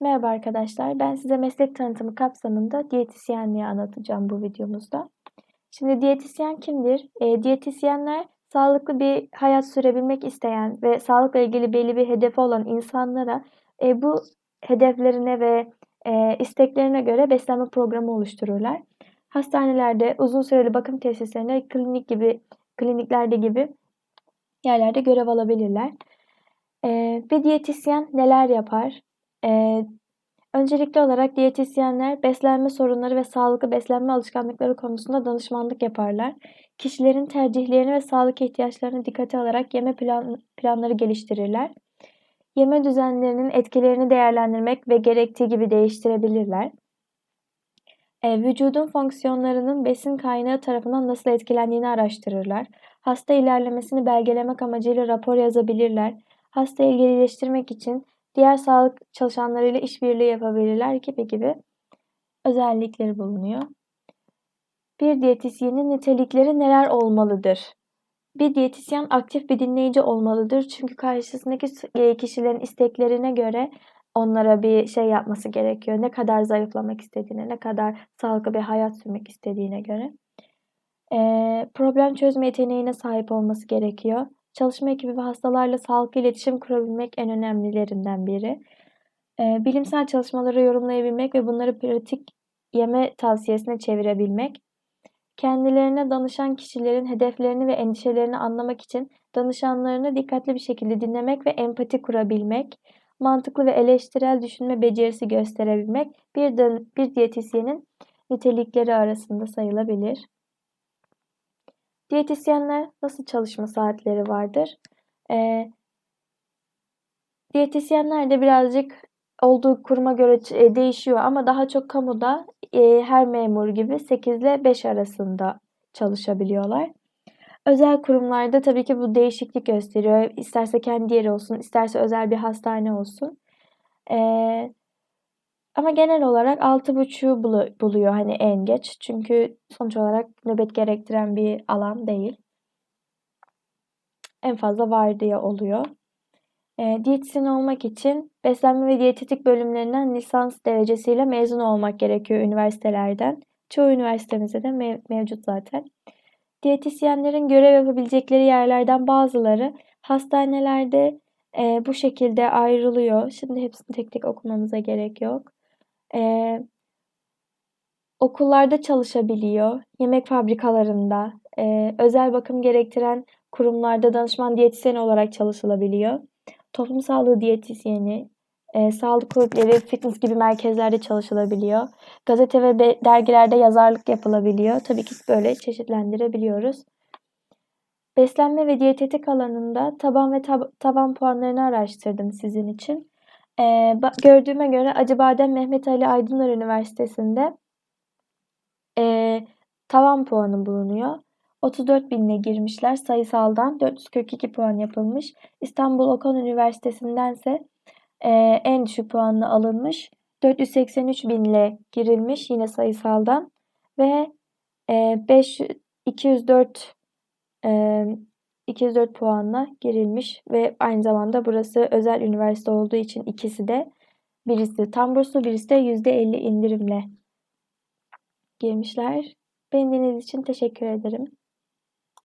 Merhaba arkadaşlar. Ben size meslek tanıtımı kapsamında diyetisyenliği anlatacağım bu videomuzda. Şimdi diyetisyen kimdir? E, diyetisyenler sağlıklı bir hayat sürebilmek isteyen ve sağlıkla ilgili belli bir hedefi olan insanlara e, bu hedeflerine ve e, isteklerine göre beslenme programı oluştururlar. Hastanelerde, uzun süreli bakım tesislerinde, klinik gibi kliniklerde gibi yerlerde görev alabilirler. E, bir diyetisyen neler yapar? Ee, öncelikli olarak diyetisyenler beslenme sorunları ve sağlıklı beslenme alışkanlıkları konusunda danışmanlık yaparlar. Kişilerin tercihlerini ve sağlık ihtiyaçlarını dikkate alarak yeme plan, planları geliştirirler. Yeme düzenlerinin etkilerini değerlendirmek ve gerektiği gibi değiştirebilirler. E, vücudun fonksiyonlarının besin kaynağı tarafından nasıl etkilendiğini araştırırlar. Hasta ilerlemesini belgelemek amacıyla rapor yazabilirler. Hastayı iyileştirmek için diğer sağlık çalışanlarıyla işbirliği yapabilirler gibi gibi özellikleri bulunuyor. Bir diyetisyenin nitelikleri neler olmalıdır? Bir diyetisyen aktif bir dinleyici olmalıdır. Çünkü karşısındaki e, kişilerin isteklerine göre onlara bir şey yapması gerekiyor. Ne kadar zayıflamak istediğine, ne kadar sağlıklı bir hayat sürmek istediğine göre. Ee, problem çözme yeteneğine sahip olması gerekiyor. Çalışma ekibi ve hastalarla sağlıklı iletişim kurabilmek en önemlilerinden biri. E, bilimsel çalışmaları yorumlayabilmek ve bunları pratik yeme tavsiyesine çevirebilmek. Kendilerine danışan kişilerin hedeflerini ve endişelerini anlamak için danışanlarını dikkatli bir şekilde dinlemek ve empati kurabilmek, mantıklı ve eleştirel düşünme becerisi gösterebilmek bir, bir diyetisyenin nitelikleri arasında sayılabilir. Diyetisyenler nasıl çalışma saatleri vardır? E, diyetisyenler de birazcık olduğu kuruma göre e, değişiyor ama daha çok kamuda e, her memur gibi 8 ile 5 arasında çalışabiliyorlar. Özel kurumlarda tabii ki bu değişiklik gösteriyor. İsterse kendi yeri olsun, isterse özel bir hastane olsun. Ee, ama genel olarak 6.30'u buluyor hani en geç. Çünkü sonuç olarak nöbet gerektiren bir alan değil. En fazla vardiya oluyor. E, diyetisyen olmak için beslenme ve diyetetik bölümlerinden lisans derecesiyle mezun olmak gerekiyor üniversitelerden. Çoğu üniversitemizde de mev- mevcut zaten. Diyetisyenlerin görev yapabilecekleri yerlerden bazıları hastanelerde e, bu şekilde ayrılıyor. Şimdi hepsini tek tek okumamıza gerek yok. Ee, okullarda çalışabiliyor, yemek fabrikalarında, e, özel bakım gerektiren kurumlarda danışman diyetisyen olarak çalışılabiliyor. Toplum sağlığı diyetisyeni, e, sağlık kulüpleri, fitness gibi merkezlerde çalışılabiliyor. Gazete ve dergilerde yazarlık yapılabiliyor. Tabii ki böyle çeşitlendirebiliyoruz. Beslenme ve diyetetik alanında taban ve tab taban puanlarını araştırdım sizin için. Ee, gördüğüme göre Acıbadem Mehmet Ali Aydınlar Üniversitesi'nde e, tavan puanı bulunuyor. 34 binle girmişler sayısaldan 442 puan yapılmış. İstanbul Okan Üniversitesi'ndense e, en düşük puanla alınmış. 483 binle girilmiş yine sayısaldan ve e, 5 204 e, 204 puanla girilmiş ve aynı zamanda burası özel üniversite olduğu için ikisi de birisi tam burslu birisi de %50 indirimle girmişler. Beni dinlediğiniz için teşekkür ederim.